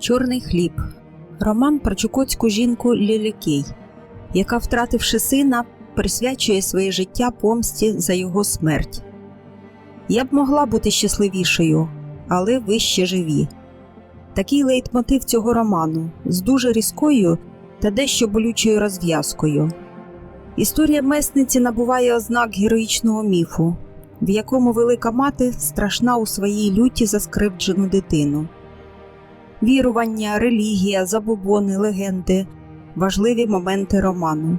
Чорний хліб. Роман про чукотську жінку Лілікей, яка, втративши сина, присвячує своє життя помсті за його смерть. Я б могла бути щасливішою, але ви ще живі. Такий лейтмотив цього роману з дуже різкою та дещо болючою розв'язкою. Історія месниці набуває ознак героїчного міфу, в якому велика мати страшна у своїй люті за скривджену дитину. Вірування, релігія, забобони, легенди важливі моменти роману.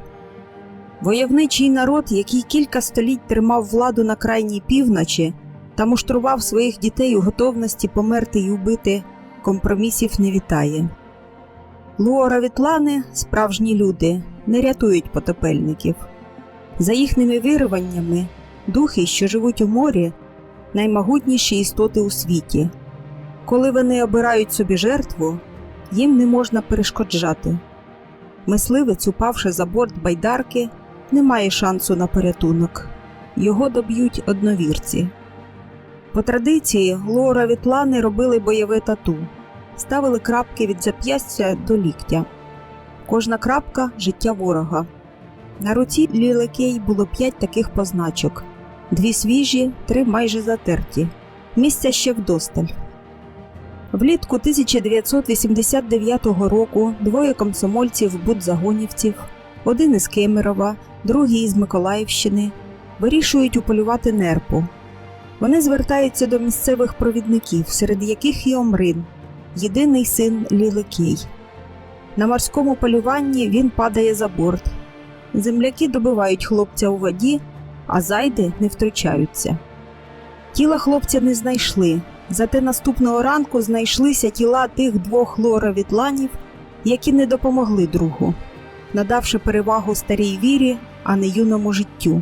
Войовничий народ, який кілька століть тримав владу на крайній півночі та муштрував своїх дітей у готовності померти й убити, компромісів не вітає. Луоравітлани, справжні люди, не рятують потопельників. За їхніми вируваннями, духи, що живуть у морі, наймогутніші істоти у світі. Коли вони обирають собі жертву, їм не можна перешкоджати. Мисливець, упавши за борт байдарки, не має шансу на порятунок. Його доб'ють одновірці. По традиції Лора Вітлани робили бойове тату, ставили крапки від зап'ястя до ліктя. Кожна крапка життя ворога. На руці лілекей було п'ять таких позначок: дві свіжі, три майже затерті. Місця ще вдосталь. Влітку 1989 року двоє комсомольців-будзагонівців, один із Кемерова, другий із Миколаївщини, вирішують уполювати нерпу. Вони звертаються до місцевих провідників, серед яких і Омрин, єдиний син Лілекей. На морському полюванні він падає за борт. Земляки добивають хлопця у воді, а зайди не втручаються. Тіла хлопця не знайшли, зате наступного ранку знайшлися тіла тих двох лоравітланів, які не допомогли другу, надавши перевагу старій вірі, а не юному життю.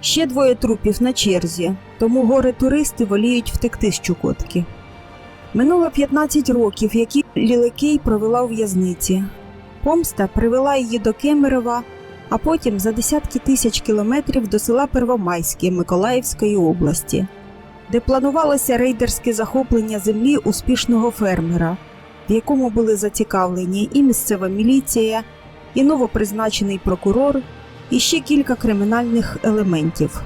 Ще двоє трупів на черзі, тому гори туристи воліють втекти з Чукотки. Минуло 15 років, які Лілекей провела у в'язниці. Помста привела її до Кемерова, а потім за десятки тисяч кілометрів до села Первомайське Миколаївської області, де планувалося рейдерське захоплення землі успішного фермера, в якому були зацікавлені і місцева міліція, і новопризначений прокурор, і ще кілька кримінальних елементів.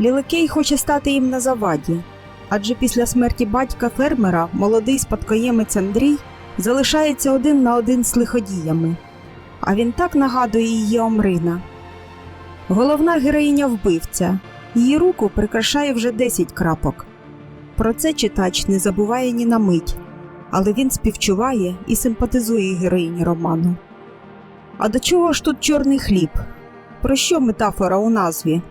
Лілекей хоче стати їм на заваді, адже після смерті батька фермера молодий спадкоємець Андрій залишається один на один з лиходіями, а він так нагадує її Омрина. Головна героїня вбивця, її руку прикрашає вже 10 крапок. Про це читач не забуває ні на мить, але він співчуває і симпатизує героїні роману. А до чого ж тут чорний хліб? Про що метафора у назві?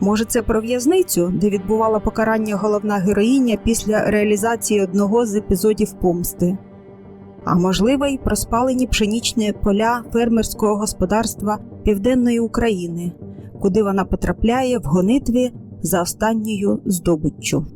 Може, це про в'язницю, де відбувала покарання головна героїня після реалізації одного з епізодів помсти, а можливо, й про спалені пшенічні поля фермерського господарства Південної України, куди вона потрапляє в гонитві за останньою здобиччю.